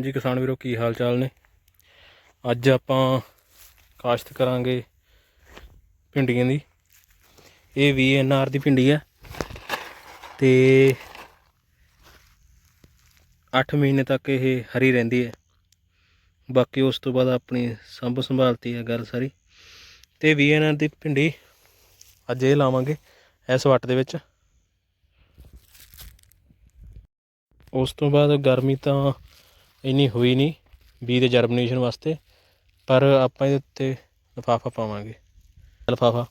ਹਾਂਜੀ, ਕਿਸਾਨ ਵੀਰੋ, ਕੀ ਹਾਲ ਚਾਲ ਨੇ? ਅੱਜ ਆਪਾਂ ਕਾਸ਼ਤ ਕਰਾਂਗੇ ਭਿੰਡੀਆਂ ਦੀ। ਇਹ ਵੀ ਵੀਐਨਆਰ ਦੀ ਭਿੰਡੀ ਹੈ ਤੇ 8 ਮਹੀਨੇ ਤੱਕ ਇਹ ਹਰੀ ਰਹਿੰਦੀ ਹੈ। ਬਾਕੀ ਉਸ ਤੋਂ ਬਾਅਦ ਆਪਣੀ ਸੰਭ ਸੰਭਾਲਤੀ ਹੈ ਗੱਲ ਸਾਰੀ। ਤੇ ਵੀਐਨਆਰ ਦੀ ਭਿੰਡੀ ਅੱਜ ਇਹ ਲਾਵਾਂਗੇ ਇਸ ਵੱਟ ਦੇ ਵਿੱਚ। ਉਸ ਤੋਂ ਬਾਅਦ ਗਰਮੀ ਤਾਂ ਇੰਨੀ ਹੋਈ ਨਹੀਂ ਬੀ ਦੇ ਜਰਮੀਨੇਸ਼ਨ ਵਾਸਤੇ, ਪਰ ਆਪਾਂ ਇਹਦੇ ਉੱਤੇ ਲਿਫਾਫਾ ਪਾਵਾਂਗੇ। ਲਿਫਾਫਾ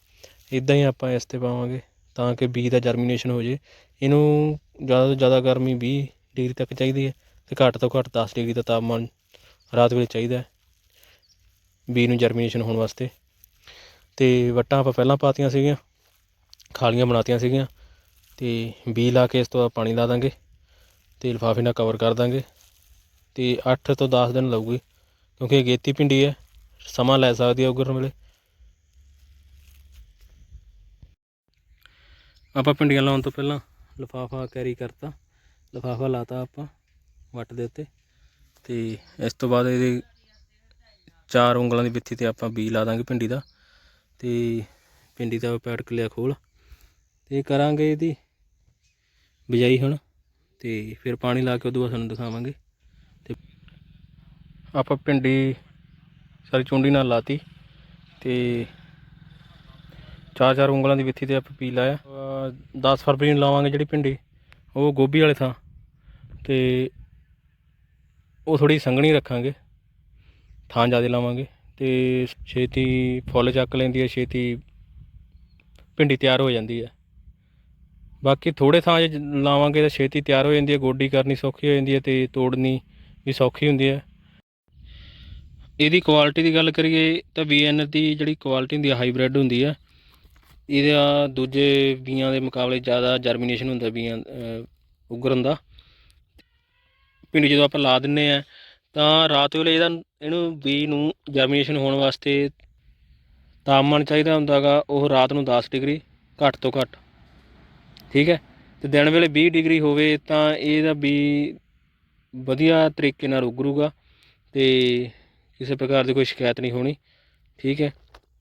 ਇਦਾਂ ਹੀ ਆਪਾਂ ਇਸ ਤੇ ਪਾਵਾਂਗੇ ਤਾਂ ਕਿ ਬੀ ਦਾ ਜਰਮੀਨੇਸ਼ਨ ਹੋ ਜੇ। ਇਹਨੂੰ ਜ਼ਿਆਦਾ ਤੋਂ ਜ਼ਿਆਦਾ ਗਰਮੀ 20 ਡਿਗਰੀ ਤੱਕ ਚਾਹੀਦੀ ਹੈ ਤੇ ਘੱਟ ਤੋਂ ਘੱਟ 10 ਡਿਗਰੀ ਦਾ ਤਾਪਮਾਨ ਰਾਤ ਵੇਲੇ ਚਾਹੀਦਾ ਹੈ ਬੀ ਨੂੰ ਜਰਮੀਨੇਸ਼ਨ ਹੋਣ ਵਾਸਤੇ। ਤੇ ਵੱਟਾਂ ਆਪਾਂ ਪਹਿਲਾਂ ਪਾਤੀਆਂ ਸੀਗੀਆਂ, ਖਾਲੀਆਂ ਬਣਾਤੀਆਂ ਸੀਗੀਆਂ ਤੇ ਬੀ ਲਾ ਕੇ ਇਸ ਤੋਂ ਬਾਅਦ ਪਾਣੀ ਲਾ ਦਾਂਗੇ ਤੇ ਲਿਫਾਫੇ ਨਾਲ ਕਵਰ ਕਰ ਦਾਂਗੇ। ਤੇ 8 ਤੋਂ 10 ਦਿਨ ਲੱਗੂਗੀ, ਕਿਉਂਕਿ ਇਹ ਗੇਤੀ ਭਿੰਡੀ ਹੈ, ਸਮਾਂ ਲੈ ਸਕਦੀ ਹੈ ਉਗਰਨ ਵੇਲੇ ਆਪਾਂ ਭਿੰਡੀਆਂ ਲਾਉਣ ਤੋਂ ਪਹਿਲਾਂ ਲਿਫਾਫਾ ਕੈਰੀ ਕਰਤਾ, ਲਿਫਾਫਾ ਲਾਤਾ ਆਪਾਂ ਵੱਟ ਦੇ ਉੱਤੇ, ਤੇ ਇਸ ਤੋਂ ਬਾਅਦ ਇਹਦੇ ਚਾਰ ਉਂਗਲਾਂ ਦੀ ਵਿੱਥੀ ਤੇ ਆਪਾਂ ਬੀ ਲਾ ਦਾਂਗੇ ਭਿੰਡੀ ਦਾ, ਤੇ ਭਿੰਡੀ ਦਾ ਪੈਟਕ ਲਿਆ ਖੋਲ, ਤੇ ਕਰਾਂਗੇ ਇਹਦੀ ਬਿਜਾਈ ਹੁਣ, ਤੇ ਫਿਰ ਪਾਣੀ ਲਾ ਕੇ ਉਦੋਂ ਬਾਅਦ ਤੁਹਾਨੂੰ ਦਿਖਾਵਾਂਗੇ। ਆਪਾਂ ਭਿੰਡੀ ਸਾਰੀ ਚੁੰਡੀ ਨਾਲ ਲਾਤੀ ਤੇ ਚਾਰ ਚਾਰ ਉਂਗਲਾਂ ਦੀ ਵਿੱਥੀ ਤੇ ਆਪਾਂ ਪੀ ਲਾਇਆ। ਅਹ 10 ਫਰਵਰੀ ਨੂੰ ਲਾਵਾਂਗੇ ਜਿਹੜੀ ਭਿੰਡੀ ਉਹ ਗੋਭੀ ਵਾਲੇ ਥਾਂ ਤੇ ਉਹ ਥੋੜੀ ਸੰਘਣੀ ਰੱਖਾਂਗੇ, ਥਾਂ ਜ਼ਿਆਦਾ ਲਾਵਾਂਗੇ ਤੇ ਛੇਤੀ ਫੁੱਲ ਚੱਕ ਲੈਂਦੀ ਹੈ, ਛੇਤੀ ਭਿੰਡੀ ਤਿਆਰ ਹੋ ਜਾਂਦੀ ਹੈ। ਬਾਕੀ ਥੋੜੇ ਥਾਂ ਜੇ ਲਾਵਾਂਗੇ ਤਾਂ ਛੇਤੀ ਤਿਆਰ ਹੋ ਜਾਂਦੀ ਹੈ, ਗੋਡੀ ਕਰਨੀ ਸੌਖੀ ਹੋ ਜਾਂਦੀ ਹੈ ਤੇ ਤੋੜਨੀ ਵੀ ਸੌਖੀ ਹੁੰਦੀ ਹੈ। ਇਹਦੀ ਕੁਆਲਿਟੀ ਦੀ ਗੱਲ ਕਰੀਏ ਤਾਂ ਵੀਐਨ ਦੀ ਜਿਹੜੀ ਕੁਆਲਿਟੀ ਹੁੰਦੀ ਹੈ ਹਾਈਬ੍ਰਿਡ ਹੁੰਦੀ ਹੈ ਇਹਦਾ ਦੂਜੇ ਬੀਆਂ ਦੇ ਮੁਕਾਬਲੇ ਜ਼ਿਆਦਾ ਜਰਮੀਨੇਸ਼ਨ ਹੁੰਦਾ ਬੀਆਂ ਅਹ, ਉਗਰਨ ਦਾ। ਭਿੰਡੀ ਜਦੋਂ ਆਪਾਂ ਲਾ ਦਿੰਨੇ ਆ ਤਾਂ ਰਾਤ ਵੇਲੇ ਇਹਦਾ ਇਹਨੂੰ ਬੀ ਨੂੰ ਜਰਮੀਨੇਸ਼ਨ ਹੋਣ ਵਾਸਤੇ ਤਾਪਮਾਨ ਚਾਹੀਦਾ ਹੁੰਦਾਗਾ ਉਹ ਰਾਤ ਨੂੰ 10 ਡਿਗਰੀ ਘੱਟ ਤੋਂ ਘੱਟ। ਠੀਕ ਹੈ? ਤੇ ਦਿਨ ਵੇਲੇ 20 ਡਿਗਰੀ ਹੋਵੇ ਤਾਂ ਇਹਦਾ ਬੀ ਵਧੀਆ ਤਰੀਕੇ ਨਾਲ ਉਗਰੂਗਾ ਤੇ ਕਿਸੇ ਪ੍ਰਕਾਰ ਦੀ ਕੋਈ ਸ਼ਿਕਾਇਤ ਨਹੀਂ ਹੋਣੀ, ਠੀਕ ਹੈ?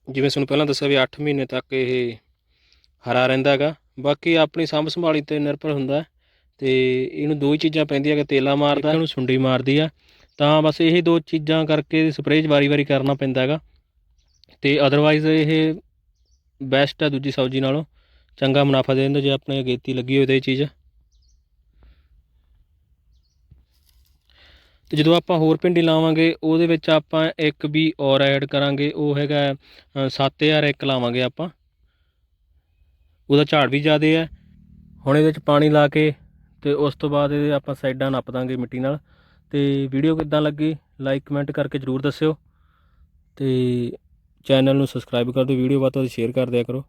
ਜਿਵੇਂ ਤੁਹਾਨੂੰ ਪਹਿਲਾਂ ਦੱਸਿਆ ਵੀ 8 ਮਹੀਨੇ ਤੱਕ ਇਹ ਹਰਾ ਰਹਿੰਦਾ ਹੈਗਾ, ਬਾਕੀ ਆਪਣੀ ਸਾਂਭ ਸੰਭਾਲੀ ਤੇ ਨਿਰਭਰ ਹੁੰਦਾ ਹੈ ਤੇ ਇਹਨੂੰ ਦੋ ਹੀ ਚੀਜ਼ਾਂ ਪੈਂਦੀਆਂ ਕਿ ਤੇਲਾ ਮਾਰਦਾ ਇਹਨੂੰ ਸੁੰਡੀ ਮਾਰਦੀ ਆ, ਤਾਂ ਬਸ ਇਹ ਦੋ ਚੀਜ਼ਾਂ ਕਰਕੇ ਸਪਰੇਅ ਵਾਰੀ-ਵਾਰੀ ਕਰਨਾ ਪੈਂਦਾ ਹੈਗਾ। ਤੇ ਅਦਰਵਾਈਜ਼ ਇਹ ਬੈਸਟ ਆ ਦੂਜੀ ਸਬਜ਼ੀ ਨਾਲੋਂ, ਚੰਗਾ ਮੁਨਾਫਾ ਦੇ ਦਿੰਦਾ ਜੇ ਆਪਣੇ ਅਗੇਤੀ ਲੱਗੀ ਹੋਵੇ ਤਾਂ ਇਹ ਚੀਜ਼। ਤੇ ਜਦੋਂ ਆਪਾਂ ਹੋਰ ਭਿੰਡੀ ਲਾਵਾਂਗੇ ਉਹਦੇ ਵਿੱਚ ਆਪਾਂ ਇੱਕ ਵੀ ਔਰ ਐਡ ਕਰਾਂਗੇ ਉਹ ਹੈਗਾ ਅ, 7001 ਲਾਵਾਂਗੇ ਆਪਾਂ। ਉਹਦਾ ਝਾੜ ਵੀ ਜ਼ਿਆਦੇ ਹੈ। ਹੁਣ ਇਹਦੇ ਵਿੱਚ ਪਾਣੀ ਲਾ ਕੇ ਤੇ ਉਸ ਤੋਂ ਬਾਅਦ ਇਹਦੇ ਆਪਾਂ ਸਾਈਡਾਂ ਨੱਪ ਦਾਂਗੇ ਮਿੱਟੀ ਨਾਲ। ਤੇ ਵੀਡੀਓ ਕਿੱਦਾਂ ਲੱਗੀ ਲਾਈਕ ਕਮੈਂਟ ਕਰਕੇ ਜਰੂਰ ਦੱਸਿਓ। ਤੇ ਚੈਨਲ ਨੂੰ ਸਬਸਕ੍ਰਾਈਬ ਕਰ ਦਿਓ ਵੀਡੀਓ ਵੱਧ ਤੋਂ ਵੱਧ ਸ਼ੇਅਰ ਕਰ ਦਿਆ ਕਰੋ।